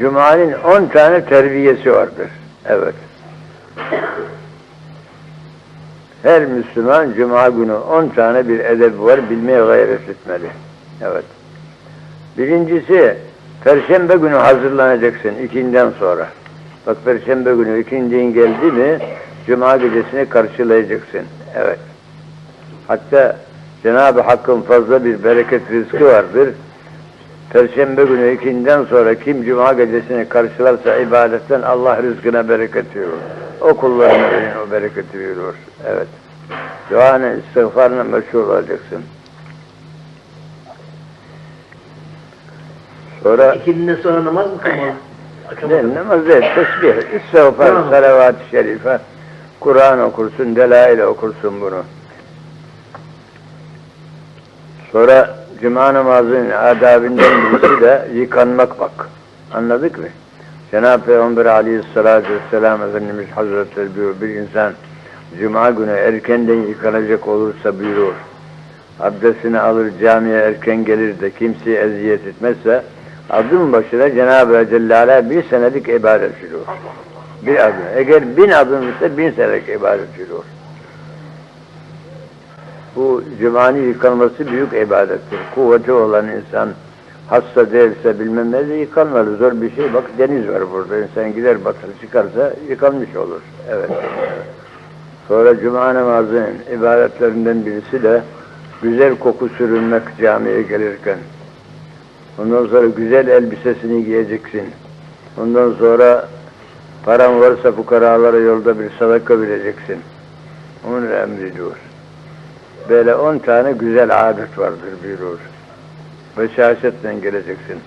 Cuma'nın on tane terbiyesi vardır. Evet. Her Müslüman Cuma günü on tane bir edep var, bilmeye gayret etmeli. Evet. Birincisi, Perşembe günü hazırlanacaksın ikinden sonra. Bak Perşembe günü ikindiğin geldi mi, Cuma gecesini karşılayacaksın. Evet. Hatta Cenab-ı Hakk'ın fazla bir bereket rızkı vardır. Perşembe günü ikinden sonra kim Cuma gecesini karşılarsa ibadetten Allah rızkına bereket veriyor. O kullarına verin o bereketi veriyor. Evet. Duanı, istiğfarına meşhur olacaksın. Sonra İkindiden sonra namaz mı kılmalı? Ne, namaz değil, tesbih, istiğfar, salavat-ı şerife, Kur'an okursun, delail okursun bunu. Sonra cuma namazının adabından birisi de yıkanmak bak. Anladık mı? Cenab-ı Peygamber aleyhissalatü vesselam Efendimiz Hazretleri buyuruyor, bir insan cuma günü erkenden yıkanacak olursa buyurur. Abdestini alır camiye erken gelir de kimseye eziyet etmezse adım başına Cenab-ı Celle Ala bir senelik ibadet veriyor. Bir adım. Eğer bin adım ise bin senelik ibadet veriyor. Bu cumani yıkanması büyük ibadettir. Kuvveti olan insan hasta değilse bilmem ne de yıkanmalı. Zor bir şey. Bak deniz var burada. İnsan gider batır çıkarsa yıkanmış olur. Evet. Sonra cuma namazının ibadetlerinden birisi de güzel koku sürünmek camiye gelirken. Ondan sonra güzel elbisesini giyeceksin. Ondan sonra paran varsa fukaralara yolda bir sadaka vereceksin. Onu emrediyor. Böyle on tane güzel adet vardır buyuruyor. Beşaşetle geleceksin.